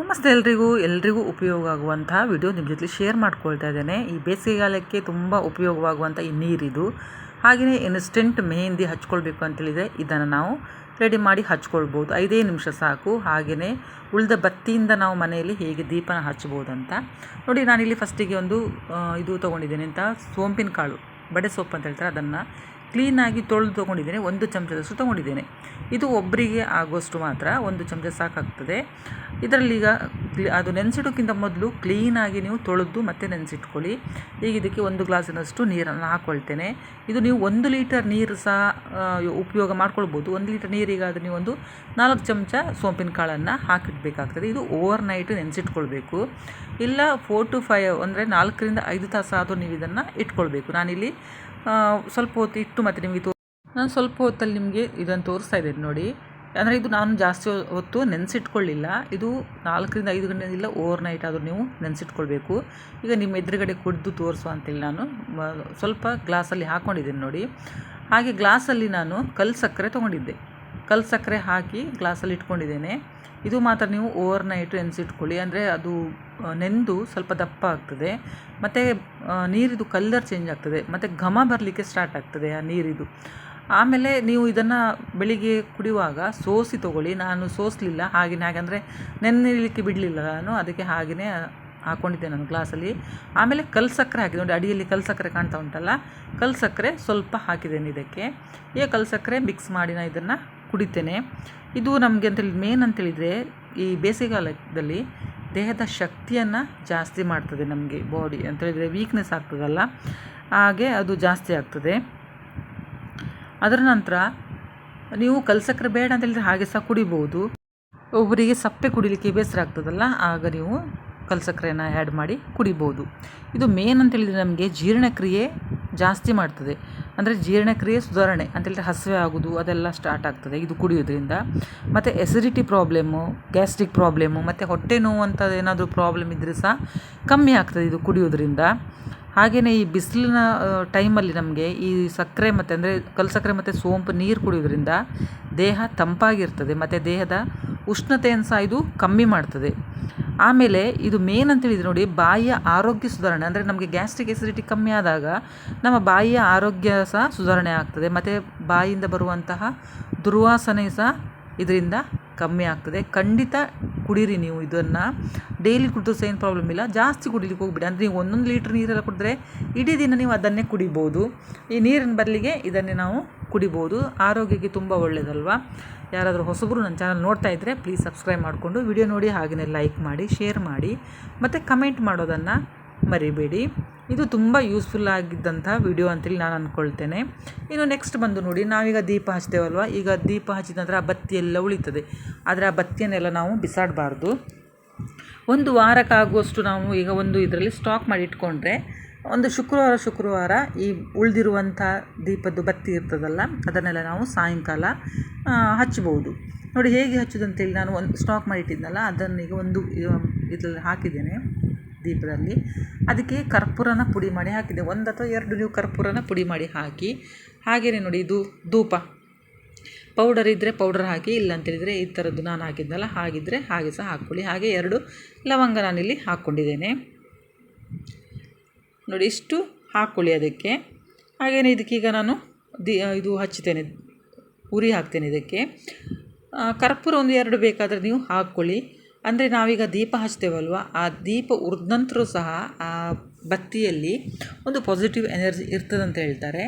ನಮಸ್ತೆ ಎಲ್ರಿಗೂ. ಎಲ್ರಿಗೂ ಉಪಯೋಗ ಆಗುವಂಥ ವಿಡಿಯೋ ನಿಮ್ಮ ಜೊತೆ ಶೇರ್ ಮಾಡ್ಕೊಳ್ತಾ ಇದ್ದೇನೆ. ಈ ಬೇಸಿಗೆಗಾಲಕ್ಕೆ ತುಂಬ ಉಪಯೋಗವಾಗುವಂಥ ಈ ನೀರಿದು. ಹಾಗೆಯೇ ಇನ್ಸ್ಟೆಂಟ್ ಮೆಹಂದಿ ಹಚ್ಕೊಳ್ಬೇಕು ಅಂತೇಳಿದರೆ ಇದನ್ನು ನಾವು ರೆಡಿ ಮಾಡಿ ಹಚ್ಕೊಳ್ಬೋದು. ಐದೇ ನಿಮಿಷ ಸಾಕು. ಹಾಗೆಯೇ ಉಳಿದ ಬತ್ತಿಯಿಂದ ನಾವು ಮನೆಯಲ್ಲಿ ಹೇಗೆ ದೀಪನ ಹಚ್ಬೋದು ಅಂತ ನೋಡಿ, ನಾನಿಲ್ಲಿ ಫಸ್ಟಿಗೆ ಒಂದು ಇದು ತೊಗೊಂಡಿದ್ದೇನೆ ಅಂತ ಸೋಂಪಿನ ಕಾಳು ಬಡೆ ಸೊಪ್ಪು ಅಂತ ಹೇಳ್ತಾರೆ, ಅದನ್ನು ಕ್ಲೀನಾಗಿ ತೊಳೆದು ತೊಗೊಂಡಿದ್ದೇನೆ, ಒಂದು ಚಮಚದಷ್ಟು ತೊಗೊಂಡಿದ್ದೇನೆ. ಇದು ಒಬ್ಬರಿಗೆ ಆಗುವಷ್ಟು ಮಾತ್ರ, ಒಂದು ಚಮಚ ಸಾಕಾಗ್ತದೆ. ಇದರಲ್ಲಿ ಈಗ ಕ್ಲಿ- ಅದು ನೆನೆಸಿಡೋಕ್ಕಿಂತ ಮೊದಲು ಕ್ಲೀನಾಗಿ ನೀವು ತೊಳೆದು ಮತ್ತೆ ನೆನೆಸಿಟ್ಕೊಳ್ಳಿ. ಈಗ ಇದಕ್ಕೆ ಒಂದು ಗ್ಲಾಸಿನಷ್ಟು ನೀರನ್ನು ಹಾಕ್ಕೊಳ್ತೇನೆ ಇದು ನೀವು ಒಂದು ಲೀಟರ್ ನೀರು ಸಹ ಉಪಯೋಗ ಮಾಡ್ಕೊಳ್ಬೋದು. ಒಂದು ಲೀಟರ್ ನೀರಿಗಾದರೆ ನೀವು ಒಂದು ನಾಲ್ಕು ಚಮಚ ಸೋಂಪಿನ ಕಾಳನ್ನು ಹಾಕಿಡಬೇಕಾಗ್ತದೆ. ಇದು ಓವರ್ ನೈಟ್ ನೆನೆಸಿಟ್ಕೊಳ್ಬೇಕು. ಇಲ್ಲ, ಫೋರ್ ಟು ಫೈವ್ ಅಂದರೆ ನಾಲ್ಕರಿಂದ ಐದು ತಾಸು ಆದರೂ ನೀವು ಇದನ್ನು ಇಟ್ಕೊಳ್ಬೇಕು. ನಾನಿಲ್ಲಿ ಸ್ವಲ್ಪ ಹೊತ್ತು ಇಟ್ಟು ಮತ್ತೆ ನಿಮಗೆ ತೋ ನಾನು ಸ್ವಲ್ಪ ಹೊತ್ತಲ್ಲಿ ನಿಮಗೆ ಇದನ್ನು ತೋರಿಸ್ತಾ ಇದ್ದೀನಿ ನೋಡಿ. ಅಂದರೆ ಇದು ನಾನು ಜಾಸ್ತಿ ಹೊತ್ತು ನೆನೆಸಿಟ್ಕೊಳ್ಳಿಲ್ಲ. ಇದು ನಾಲ್ಕರಿಂದ ಐದು ಇಲ್ಲ ಓವರ್ ನೈಟ್ ಆದರೂ ನೀವು ನೆನೆಸಿಟ್ಕೊಳ್ಬೇಕು. ಈಗ ನಿಮ್ಮ ಎದುರುಗಡೆ ಕುಡಿದು ತೋರಿಸುವ ಅಂತೇಳಿ ನಾನು ಸ್ವಲ್ಪ ಗ್ಲಾಸಲ್ಲಿ ಹಾಕ್ಕೊಂಡಿದ್ದೇನೆ ನೋಡಿ. ಹಾಗೆ ಗ್ಲಾಸಲ್ಲಿ ನಾನು ಕಲ್ ಸಕ್ಕರೆ ತೊಗೊಂಡಿದ್ದೆ. ಕಲ್ ಸಕ್ಕರೆ ಹಾಕಿ ಗ್ಲಾಸಲ್ಲಿ ಇಟ್ಕೊಂಡಿದ್ದೇನೆ. ಇದು ಮಾತ್ರ ನೀವು ಓವರ್ ನೈಟ್ ನೆನೆಸಿಟ್ಕೊಳ್ಳಿ. ಅಂದರೆ ಅದು ನೆಂದು ಸ್ವಲ್ಪ ದಪ್ಪ ಆಗ್ತದೆ. ಮತ್ತು ನೀರಿದು ಕಲ್ಲರ್ ಚೇಂಜ್ ಆಗ್ತದೆ, ಮತ್ತು ಘಮ ಬರಲಿಕ್ಕೆ ಸ್ಟಾರ್ಟ್ ಆಗ್ತದೆ ಆ ನೀರಿದು. ಆಮೇಲೆ ನೀವು ಇದನ್ನು ಬೆಳಿಗ್ಗೆ ಕುಡಿಯುವಾಗ ಸೋಸಿ ತಗೊಳ್ಳಿ, ನಾನು ಸೋಸಲಿಲ್ಲ ಹಾಗೆಯೇ ಹಾಗೆ ಅಂದರೆ ನೆನೆಯಲಿಕ್ಕೆ ಬಿಡಲಿಲ್ಲ ನಾನು, ಅದಕ್ಕೆ ಹಾಗೆಯೇ ಹಾಕ್ಕೊಂಡಿದ್ದೆ ನಾನು ಗ್ಲಾಸಲ್ಲಿ ಆಮೇಲೆ ಕಲ್ಲು ಸಕ್ಕರೆ ಹಾಕಿದೆ, ನೋಡಿ ಅಡಿಯಲ್ಲಿ ಕಲ್ಲು ಸಕ್ಕರೆ ಕಾಣ್ತಾ ಉಂಟಲ್ಲ, ಕಲ್ಲು ಸಕ್ಕರೆ ಸ್ವಲ್ಪ ಹಾಕಿದ್ದೇನೆ ಇದಕ್ಕೆ. ಈ ಕಲ್ಲು ಸಕ್ಕರೆ ಮಿಕ್ಸ್ ಮಾಡಿ ನಾನು ಇದನ್ನು ಕುಡಿತೇನೆ. ಇದು ನಮಗೆ ಅಂತೇಳಿ ಮೇನ್ ಅಂತೇಳಿದರೆ ಈ ಬೇಸಿಗೆಗಾಲದಲ್ಲಿ ದೇಹದ ಶಕ್ತಿಯನ್ನು ಜಾಸ್ತಿ ಮಾಡ್ತದೆ ನಮಗೆ ಬಾಡಿ ಅಂತ ಹೇಳಿದರೆ ವೀಕ್ನೆಸ್ ಆಗ್ತದಲ್ಲ, ಹಾಗೆ ಅದು ಜಾಸ್ತಿ ಆಗ್ತದೆ. ಅದರ ನಂತರ ನೀವು ಕಲ್ಸಕ್ಕರೆ ಬೇಡ ಅಂತ ಹೇಳಿದರೆ ಹಾಗೆ ಸಹ ಕುಡಿಬೋದು. ಒಬ್ಬರಿಗೆ ಸಪ್ಪೆ ಕುಡಿಲಿಕ್ಕೆ ಬೇಸರ ಆಗ್ತದಲ್ಲ, ಆಗ ನೀವು ಕಲ್ಸಕ್ಕರೆನ ಆ್ಯಡ್ ಮಾಡಿ ಕುಡಿಬೋದು. ಇದು ಮೇನ್ ಅಂತ ಹೇಳಿದರೆ ನಮಗೆ ಜೀರ್ಣಕ್ರಿಯೆ ಜಾಸ್ತಿ ಮಾಡ್ತದೆ. ಅಂದರೆ ಜೀರ್ಣಕ್ರಿಯೆ ಸುಧಾರಣೆ ಅಂತೇಳಿದ್ರೆ ಹಸಿವೆ ಆಗೋದು, ಅದೆಲ್ಲ ಸ್ಟಾರ್ಟ್ ಆಗ್ತದೆ ಇದು ಕುಡಿಯೋದ್ರಿಂದ ಮತ್ತು ಎಸಿಡಿಟಿ ಪ್ರಾಬ್ಲಮ್ಮು ಗ್ಯಾಸ್ಟ್ರಿಕ್ ಪ್ರಾಬ್ಲಮ್ಮು ಮತ್ತು ಹೊಟ್ಟೆ ನೋವು ಅಂತ ಏನಾದರೂ ಪ್ರಾಬ್ಲಮ್ ಇದ್ದರೆ ಸಹ ಕಮ್ಮಿ ಆಗ್ತದೆ ಇದು ಕುಡಿಯೋದ್ರಿಂದ ಹಾಗೆಯೇ ಈ ಬಿಸಿಲಿನ ಟೈಮಲ್ಲಿ ನಮಗೆ ಈ ಸಕ್ಕರೆ ಮತ್ತು ಅಂದರೆ ಕಲ್ಲು ಸಕ್ಕರೆ ಮತ್ತು ಸೋಂಪು ನೀರು ಕುಡಿಯೋದ್ರಿಂದ ದೇಹ ತಂಪಾಗಿರ್ತದೆ, ಮತ್ತು ದೇಹದ ಉಷ್ಣತೆಯನ್ನು ಸಹ ಇದು ಕಮ್ಮಿ ಮಾಡ್ತದೆ. ಆಮೇಲೆ ಇದು ಮೇನ್ ಅಂತ ಹೇಳಿದ್ರೆ ನೋಡಿ, ಬಾಯಿಯ ಆರೋಗ್ಯ ಸುಧಾರಣೆ, ಅಂದರೆ ನಮಗೆ ಗ್ಯಾಸ್ಟ್ರಿಕ್ ಎಸಿಡಿಟಿ ಕಮ್ಮಿ ಆದಾಗ ನಮ್ಮ ಬಾಯಿಯ ಆರೋಗ್ಯ ಸಹ ಸುಧಾರಣೆ ಆಗ್ತದೆ. ಮತ್ತು ಬಾಯಿಯಿಂದ ಬರುವಂತಹ ದುರ್ವಾಸನೆ ಸಹ ಇದರಿಂದ ಕಮ್ಮಿ ಆಗ್ತದೆ. ಖಂಡಿತ ಕುಡೀರಿ ನೀವು ಇದನ್ನು. ಡೈಲಿ ಕುಡಿದು ಸಹ ಏನು ಪ್ರಾಬ್ಲಮ್ ಇಲ್ಲ. ಜಾಸ್ತಿ ಕುಡಿಲಿಕ್ಕೆ ಹೋಗ್ಬಿಡಿ. ಅಂದರೆ ನೀವು ಒಂದೊಂದು ಲೀಟ್ರ್ ನೀರೆಲ್ಲ ಕುಡಿದ್ರೆ ಇಡೀ ದಿನ ನೀವು ಅದನ್ನೇ ಕುಡಿಬೋದು. ಈ ನೀರಿನ ಬದಲಿಗೆ ಇದನ್ನೇ ನಾವು ಕುಡಿಬೋದು. ಆರೋಗ್ಯಕ್ಕೆ ತುಂಬ ಒಳ್ಳೆಯದಲ್ವಾ ಯಾರಾದರೂ ಹೊಸಬರು ನನ್ನ ಚಾನಲ್ ನೋಡ್ತಾ ಇದ್ದರೆ ಪ್ಲೀಸ್ ಸಬ್ಸ್ಕ್ರೈಬ್ ಮಾಡಿಕೊಂಡು ವಿಡಿಯೋ ನೋಡಿ ಹಾಗೆಯೇ ಲೈಕ್ ಮಾಡಿ ಶೇರ್ ಮಾಡಿ, ಮತ್ತು ಕಮೆಂಟ್ ಮಾಡೋದನ್ನು ಮರಿಬೇಡಿ. ಇದು ತುಂಬ ಯೂಸ್ಫುಲ್ ಆಗಿದ್ದಂಥ ವಿಡಿಯೋ ಅಂತೇಳಿ ನಾನು ಅಂದ್ಕೊಳ್ತೇನೆ ಇನ್ನು ನೆಕ್ಸ್ಟ್ ಬಂದು ನೋಡಿ, ನಾವೀಗ ದೀಪ ಹಚ್ತೇವಲ್ವ? ಈಗ ದೀಪ ಹಚ್ಚಿದ ನಂತರ ಆ ಬತ್ತಿ ಎಲ್ಲ ಉಳಿತದೆ. ಆದರೆ ಆ ಬತ್ತಿಯನ್ನೆಲ್ಲ ನಾವು ಬಿಸಾಡಬಾರ್ದು. ಒಂದು ವಾರಕ್ಕಾಗುವಷ್ಟು ನಾವು ಈಗ ಒಂದು ಇದರಲ್ಲಿ ಸ್ಟಾಕ್ ಮಾಡಿ ಇಟ್ಕೊಂಡ್ರೆ, ಒಂದು ಶುಕ್ರವಾರ ಶುಕ್ರವಾರ ಈ ಉಳಿದಿರುವಂಥ ದೀಪದ್ದು ಬತ್ತಿ ಇರ್ತದಲ್ಲ, ಅದನ್ನೆಲ್ಲ ನಾವು ಸಾಯಂಕಾಲ ಹಚ್ಚಬಹುದು ನೋಡಿ ಹೇಗೆ ಹಚ್ಚೋದು ಅಂತೇಳಿ ನಾನು ಒಂದು ಸ್ಟಾಕ್ ಮಾಡಿ ಇಟ್ಟಿದ್ನಲ್ಲ ಅದನ್ನು ಈಗ ಒಂದು ಇದರಲ್ಲಿ ಹಾಕಿದ್ದೇನೆ. ದೀಪದಲ್ಲಿ ಅದಕ್ಕೆ ಕರ್ಪೂರನ ಪುಡಿ ಮಾಡಿ ಹಾಕಿದೆ. ಒಂದು ಅಥವಾ ಎರಡು ನೀವು ಕರ್ಪೂರನ ಪುಡಿ ಮಾಡಿ ಹಾಕಿ. ಹಾಗೆಯೇ ನೋಡಿ, ಇದು ಧೂಪ. ಪೌಡರ್ ಇದ್ದರೆ ಪೌಡರ್ ಹಾಕಿ ಇಲ್ಲ ಅಂತೇಳಿದರೆ ಈ ಥರದ್ದು ನಾನು ಹಾಕಿದ್ನಲ್ಲ ಹಾಗಿದ್ದರೆ ಹಾಗೆ ಸಹ ಹಾಕ್ಕೊಳ್ಳಿ. ಹಾಗೆ ಎರಡು ಲವಂಗ ನಾನಿಲ್ಲಿ ಹಾಕ್ಕೊಂಡಿದ್ದೇನೆ. ನೋಡಿ, ಇಷ್ಟು ಹಾಕ್ಕೊಳ್ಳಿ ಅದಕ್ಕೆ. ಹಾಗೆಯೇ ಇದಕ್ಕೀಗ ನಾನು ದಿ, ಇದು ಹಚ್ಚುತ್ತೇನೆ, ಉರಿ ಹಾಕ್ತೇನೆ ಇದಕ್ಕೆ. ಕರ್ಪೂರ ಒಂದು ಎರಡು ಬೇಕಾದರೆ ನೀವು ಹಾಕ್ಕೊಳ್ಳಿ. ಅಂದರೆ ನಾವೀಗ ದೀಪ ಹಚ್ತೇವಲ್ವ? ಆ ದೀಪ ಉರಿದ ನಂತರ ಸಹ ಆ ಬತ್ತಿಯಲ್ಲಿ ಒಂದು ಪಾಸಿಟಿವ್ ಎನರ್ಜಿ ಇರ್ತದಂತ ಹೇಳ್ತಾರೆ.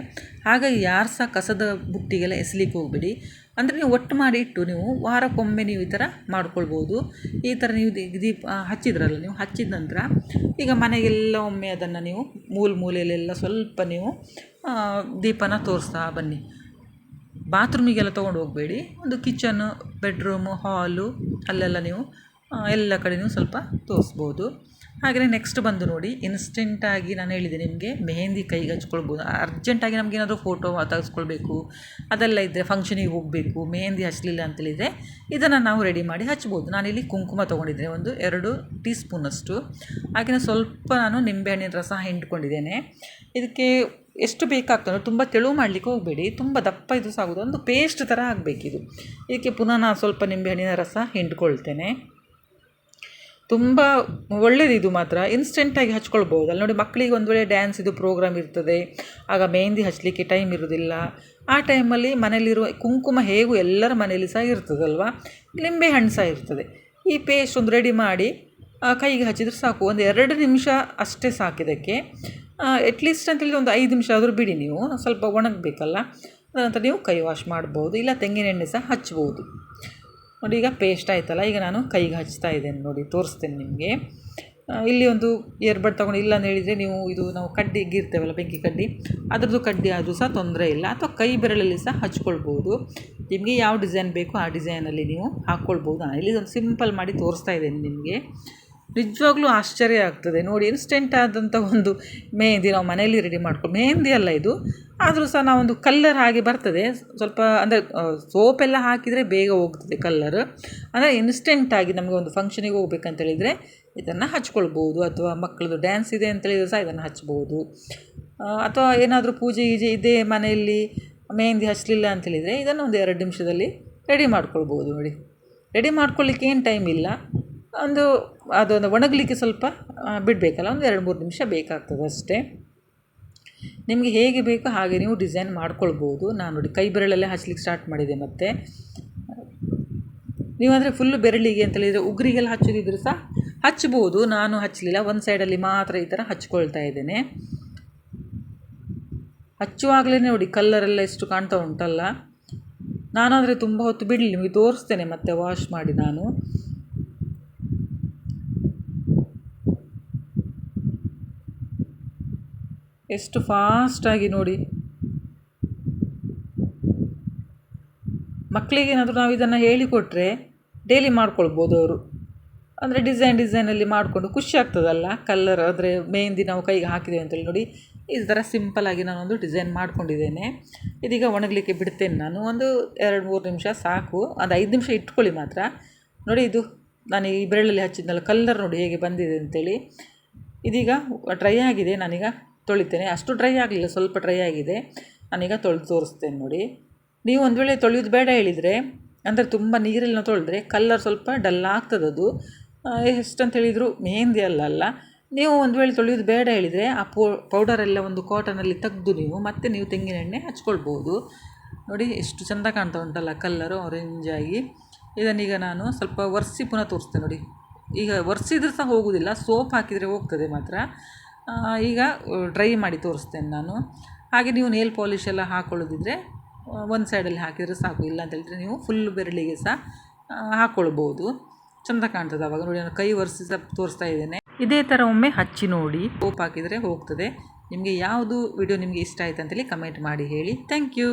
ಹಾಗಾಗಿ ಯಾರು ಸಹ ಕಸದ ಬುಟ್ಟಿಗೆಲ್ಲ ಎಸಲಿಕ್ಕೆ ಹೋಗಬೇಡಿ. ಅಂದರೆ ನೀವು ಒಟ್ಟು ಮಾಡಿ ಇಟ್ಟು ನೀವು ವಾರಕ್ಕೊಮ್ಮೆ ನೀವು ಈ ಥರ ಮಾಡ್ಕೊಳ್ಬೋದು. ಈ ಥರ ನೀವು ದೀಪ ಹಚ್ಚಿದ್ರಲ್ಲ ನೀವು ಹಚ್ಚಿದ ನಂತರ ಈಗ ಮನೆಗೆಲ್ಲ ಒಮ್ಮೆ ಅದನ್ನು ನೀವು ಮೂಲೆ ಮೂಲೆಯಲ್ಲೆಲ್ಲ ಸ್ವಲ್ಪ ನೀವು ದೀಪನ ತೋರಿಸ್ತಾ ಬನ್ನಿ. ಬಾತ್ರೂಮಿಗೆಲ್ಲ ತೊಗೊಂಡು ಹೋಗಬೇಡಿ. ಒಂದು ಕಿಚನ್ನು ಬೆಡ್ರೂಮು ಹಾಲು ಅಲ್ಲೆಲ್ಲ ನೀವು ಎಲ್ಲ ಕಡೆಯೂ ಸ್ವಲ್ಪ ತೋರಿಸ್ಬೋದು. ಹಾಗೆಯೇ ನೆಕ್ಸ್ಟ್ ಬಂದು ನೋಡಿ ಇನ್ಸ್ಟೆಂಟಾಗಿ ನಾನು ಹೇಳಿದೆ ನಿಮಗೆ, ಮೆಹಂದಿ ಕೈಗೆ ಹಚ್ಕೊಳ್ಬೋದು. ಅರ್ಜೆಂಟಾಗಿ ನಮಗೇನಾದರೂ ಫೋಟೋ ತೆಗೆಸ್ಕೊಳ್ಬೇಕು, ಅದೆಲ್ಲ ಇದ್ದರೆ ಫಂಕ್ಷನಿಗೆ ಹೋಗಬೇಕು, ಮೆಹಂದಿ ಹಚ್ಚಲಿಲ್ಲ ಅಂತೇಳಿದರೆ ಇದನ್ನು ನಾವು ರೆಡಿ ಮಾಡಿ ಹಚ್ಬೋದು. ನಾನಿಲ್ಲಿ ಕುಂಕುಮ ತೊಗೊಂಡಿದ್ದೇನೆ, ಒಂದು ಎರಡು ಟೀ ಸ್ಪೂನಷ್ಟು ಹಾಗೆಯೇ ಸ್ವಲ್ಪ ನಾನು ನಿಂಬೆಹಣ್ಣಿನ ರಸ ಹಿಂಡ್ಕೊಂಡಿದ್ದೇನೆ. ಇದಕ್ಕೆ ಎಷ್ಟು ಬೇಕಾಗ್ತದೆ ತುಂಬ ತೆಳು ಮಾಡಲಿಕ್ಕೆ ಹೋಗಬೇಡಿ, ತುಂಬ ದಪ್ಪ ಇದು ಸಾಗೋದು ಒಂದು ಪೇಸ್ಟ್ ಥರ ಆಗಬೇಕಿದು. ಇದಕ್ಕೆ ಪುನಃ ನಾನು ಸ್ವಲ್ಪ ನಿಂಬೆಹಣ್ಣಿನ ರಸ ಹಿಂಡ್ಕೊಳ್ತೇನೆ. ತುಂಬ ಒಳ್ಳೇದು ಇದು ಮಾತ್ರ ಇನ್ಸ್ಟೆಂಟಾಗಿ ಹಚ್ಕೊಳ್ಬೋದು ಅಲ್ಲಿ ನೋಡಿ ಮಕ್ಕಳಿಗೆ ಒಂದು ವೇಳೆ ಡ್ಯಾನ್ಸ್ ಇದು ಪ್ರೋಗ್ರಾಮ್ ಇರ್ತದೆ. ಆಗ ಮೆಹಂದಿ ಹಚ್ಚಲಿಕ್ಕೆ ಟೈಮ್ ಇರೋದಿಲ್ಲ. ಆ ಟೈಮಲ್ಲಿ ಮನೆಯಲ್ಲಿರುವ ಕುಂಕುಮ ಹೇಗೂ ಎಲ್ಲರ ಮನೆಯಲ್ಲಿ ಸಹ ಇರ್ತದಲ್ವಾ? ಲಿಂಬೆ ಹಣ್ಣು ಸಹ ಇರ್ತದೆ. ಈ ಪೇಸ್ಟ್ ಒಂದು ರೆಡಿ ಮಾಡಿ ಕೈಗೆ ಹಚ್ಚಿದ್ರೆ ಸಾಕು. ಒಂದು ಎರಡು ನಿಮಿಷ ಅಷ್ಟೇ ಸಾಕಿದಕ್ಕೆ ಅಟ್ಲೀಸ್ಟ್ ಅಂತ ಹೇಳಿದ್ರೆ ಒಂದು ಐದು ನಿಮಿಷ ಆದರೂ ಬಿಡಿ ನೀವು. ಸ್ವಲ್ಪ ಒಣಗಬೇಕಲ್ಲ. ನಂತರ ನೀವು ಕೈ ವಾಶ್ ಮಾಡ್ಬೋದು. ಇಲ್ಲ ತೆಂಗಿನ ಎಣ್ಣೆ ಸಹ ಹಚ್ಬೋದು. ನೋಡಿ, ಈಗ ಪೇಸ್ಟ್ ಆಯ್ತಲ್ಲ, ಈಗ ನಾನು ಕೈಗೆ ಹಚ್ತಾ ಇದ್ದೇನೆ ನೋಡಿ, ತೋರಿಸ್ತೇನೆ ನಿಮಗೆ. ಇಲ್ಲಿ ಒಂದು ಇಯರ್ಬಡ್ ತೊಗೊಂಡು, ಇಲ್ಲ ಅಂತ ಹೇಳಿದರೆ ನೀವು ಇದು ನಾವು ಕಡ್ಡಿ ಗೀರ್ತೇವಲ್ಲ, ಬೆಂಕಿ ಕಡ್ಡಿ, ಅದರದ್ದು ಕಡ್ಡಿ ಆದರೂ ಸಹ ತೊಂದರೆ ಇಲ್ಲ, ಅಥವಾ ಕೈ ಬೆರಳಲ್ಲಿ ಸಹ ಹಚ್ಕೊಳ್ಬೋದು. ನಿಮಗೆ ಯಾವ ಡಿಸೈನ್ ಬೇಕು ಆ ಡಿಸೈನಲ್ಲಿ ನೀವು ಹಾಕ್ಕೊಳ್ಬೋದು ಇಲ್ಲಿ ಒಂದು ಸಿಂಪಲ್ ಮಾಡಿ ತೋರಿಸ್ತಾ ಇದ್ದೇನೆ ನಿಮಗೆ. ನಿಜವಾಗ್ಲೂ ಆಶ್ಚರ್ಯ ಆಗ್ತದೆ. ನೋಡಿ ಇನ್ಸ್ಟೆಂಟ್ ಆದಂಥ ಒಂದು ಮೆಹಂದಿ ನಾವು ಮನೆಯಲ್ಲಿ ರೆಡಿ ಮಾಡ್ಕೊಂಡು ಮೆಹಂದಿ ಅಲ್ಲ ಇದು. ಆದರೂ ಸಹ ನಾವೊಂದು ಕಲ್ಲರ್ ಹಾಗೆ ಬರ್ತದೆ. ಸ್ವಲ್ಪ ಅಂದರೆ ಸೋಪೆಲ್ಲ ಹಾಕಿದರೆ ಬೇಗ ಹೋಗ್ತದೆ ಕಲ್ಲರ್ ಅಂದರೆ ಇನ್ಸ್ಟೆಂಟಾಗಿ ನಮಗೆ ಒಂದು ಫಂಕ್ಷನಿಗೆ ಹೋಗ್ಬೇಕಂತ ಹೇಳಿದರೆ ಇದನ್ನು ಹಚ್ಕೊಳ್ಬೋದು. ಅಥವಾ ಮಕ್ಕಳದ್ದು ಡ್ಯಾನ್ಸ್ ಇದೆ ಅಂತ ಹೇಳಿದ್ರೆ ಸಹ ಇದನ್ನು ಹಚ್ಬೋದು. ಅಥವಾ ಏನಾದರೂ ಪೂಜೆ ಗೀಜೆ ಇದೆ ಮನೆಯಲ್ಲಿ ಮೆಹಂದಿ ಹಚ್ಚಲಿಲ್ಲ ಅಂತ ಹೇಳಿದರೆ ಇದನ್ನು ಒಂದು ಎರಡು ನಿಮಿಷದಲ್ಲಿ ರೆಡಿ ಮಾಡ್ಕೊಳ್ಬೋದು ನೋಡಿ. ರೆಡಿ ಮಾಡ್ಕೊಳ್ಳಿಕ್ಕೆ ಏನು ಟೈಮ್ ಇಲ್ಲ. ಒಂದು, ಅದೊಂದು ಒಣಗಲಿಕ್ಕೆ ಸ್ವಲ್ಪ ಬಿಡಬೇಕಲ್ಲ, ಒಂದು ಎರಡು ಮೂರು ನಿಮಿಷ ಬೇಕಾಗ್ತದೆ ಅಷ್ಟೇ ನಿಮಗೆ ಹೇಗೆ ಬೇಕೋ ಹಾಗೆ ನೀವು ಡಿಸೈನ್ ಮಾಡ್ಕೊಳ್ಬೋದು. ನಾನು ನೋಡಿ ಕೈ ಬೆರಳಲ್ಲೇ ಹಚ್ಲಿಕ್ಕೆ ಸ್ಟಾರ್ಟ್ ಮಾಡಿದೆ ಮತ್ತೆ. ನೀವಂದರೆ ಫುಲ್ಲು ಬೆರಳಿಗೆ ಅಂತ ಹೇಳಿದರೆ ಉಗುರಿಗೆಲ್ಲ ಹಚ್ಚೋದಿದ್ರು ಸಹ ಹಚ್ಬೋದು. ನಾನು ಹಚ್ಚಲಿಲ್ಲ ಒಂದು ಸೈಡಲ್ಲಿ ಮಾತ್ರ ಈ ಥರ ಹಚ್ಕೊಳ್ತಾ ಇದ್ದೇನೆ. ಹಚ್ಚುವಾಗಲೇ ನೋಡಿ ಕಲ್ಲರೆಲ್ಲ ಎಷ್ಟು ಕಾಣ್ತಾ ಉಂಟಲ್ಲ. ನಾನಾದರೆ ತುಂಬ ಹೊತ್ತು ಬಿಡಲಿ, ನಿಮಗೆ ತೋರಿಸ್ತೇನೆ ಮತ್ತೆ ವಾಶ್ ಮಾಡಿ ನಾನು. ಎಷ್ಟು ಫಾಸ್ಟಾಗಿ ನೋಡಿ. ಮಕ್ಕಳಿಗೆ ಏನಾದರೂ ನಾವು ಇದನ್ನು ಹೇಳಿಕೊಟ್ರೆ ಡೈಲಿ ಮಾಡ್ಕೊಳ್ಬೋದು ಅವರು. ಅಂದರೆ ಡಿಸೈನ್ ಡಿಸೈನಲ್ಲಿ ಮಾಡಿಕೊಂಡು ಖುಷಿ ಆಗ್ತದಲ್ಲ ಕಲ್ಲರ್ ಅಂದರೆ ಮೆಹಂದಿ ನಾವು ಕೈಗೆ ಹಾಕಿದ್ದೇವೆ ಅಂತೇಳಿ ನೋಡಿ. ಈ ಥರ ಸಿಂಪಲಾಗಿ ನಾನೊಂದು ಡಿಸೈನ್ ಮಾಡ್ಕೊಂಡಿದ್ದೇನೆ. ಇದೀಗ ಒಣಗಲಿಕ್ಕೆ ಬಿಡ್ತೇನೆ ನಾನು. ಒಂದು ಎರಡು, ಮೂರು ನಿಮಿಷ ಸಾಕು. ಒಂದು ಐದು ನಿಮಿಷ ಇಟ್ಕೊಳ್ಳಿ ಮಾತ್ರ. ನೋಡಿ ಇದು ನಾನು ಈ ಬೆರಳಲ್ಲಿ ಹಚ್ಚಿದ್ನಲ್ಲ ಕಲ್ಲರ್ ನೋಡಿ ಹೇಗೆ ಬಂದಿದೆ ಅಂತೇಳಿ. ಇದೀಗ ಡ್ರೈ ಆಗಿದೆ ನಾನೀಗ. ತೊಳಿತೇನೆ. ಅಷ್ಟು ಡ್ರೈ ಆಗಲಿಲ್ಲ, ಸ್ವಲ್ಪ ಡ್ರೈ ಆಗಿದೆ. ನಾನೀಗ ತೊಳೆದು ತೋರಿಸ್ತೇನೆ ನೋಡಿ. ನೀವು ಒಂದು ವೇಳೆ ತೊಳೆಯೋದು ಬೇಡ ಹೇಳಿದರೆ, ಅಂದರೆ ತುಂಬ ನೀರೆಲ್ಲ ತೊಳೆದ್ರೆ ಕಲ್ಲರ್ ಸ್ವಲ್ಪ ಡಲ್ ಆಗ್ತದದು ಎಷ್ಟಂತ ಹೇಳಿದ್ರು ಮೆಹಂದಿ ಅಲ್ಲ ನೀವು ಒಂದು ವೇಳೆ ತೊಳೆಯೋದು ಬೇಡ ಹೇಳಿದರೆ, ಆ ಪೌ ಪೌಡರೆಲ್ಲ ಒಂದು ಕಾಟನಲ್ಲಿ ತೆಗೆದು ನೀವು ಮತ್ತೆ ನೀವು ತೆಂಗಿನ ಎಣ್ಣೆ ಹಚ್ಕೊಳ್ಬೋದು. ನೋಡಿ, ಎಷ್ಟು ಚೆಂದ ಕಾಣ್ತಾ ಉಂಟಲ್ಲ ಕಲ್ಲರು ಆರೆಂಜಾಗಿ ಇದನ್ನೀಗ ನಾನು ಸ್ವಲ್ಪ ಒರೆಸಿ ಪುನಃ ತೋರಿಸ್ತೇನೆ ನೋಡಿ. ಈಗ ಒರೆಸಿದ್ರೆ ಸಹ ಹೋಗೋದಿಲ್ಲ, ಸೋಪ್ ಹಾಕಿದರೆ ಹೋಗ್ತದೆ ಮಾತ್ರ. ಈಗ ಡ್ರೈ ಮಾಡಿ ತೋರಿಸ್ತೇನೆ ನಾನು. ಹಾಗೆ ನೀವು ನೇಲ್ ಪಾಲಿಷ್ ಎಲ್ಲ ಹಾಕೊಳ್ಳೋದಿದ್ರೆ ಒಂದು ಸೈಡಲ್ಲಿ ಹಾಕಿದರೆ ಸಾಕು. ಇಲ್ಲ ಅಂತ ಹೇಳಿದ್ರೆ ನೀವು ಫುಲ್ ಬೆರಳಿಗೆ ಸಹ ಹಾಕ್ಕೊಳ್ಬೋದು ಚಂದ ಕಾಣ್ತದೆ ಅವಾಗ. ನೋಡಿ, ನಾನು ಕೈ ಒರೆಸಿ ಸಹ ತೋರಿಸ್ತಾ ಇದ್ದೇನೆ. ಇದೇ ಥರ ಒಮ್ಮೆ ಹಚ್ಚಿ ನೋಡಿ. ಸೋಪ್ ಹಾಕಿದರೆ ಹೋಗ್ತದೆ. ನಿಮಗೆ ಯಾವುದು ವಿಡಿಯೋ ನಿಮಗೆ ಇಷ್ಟ ಆಯ್ತು ಅಂತೇಳಿ ಕಮೆಂಟ್ ಮಾಡಿ ಹೇಳಿ. Thank you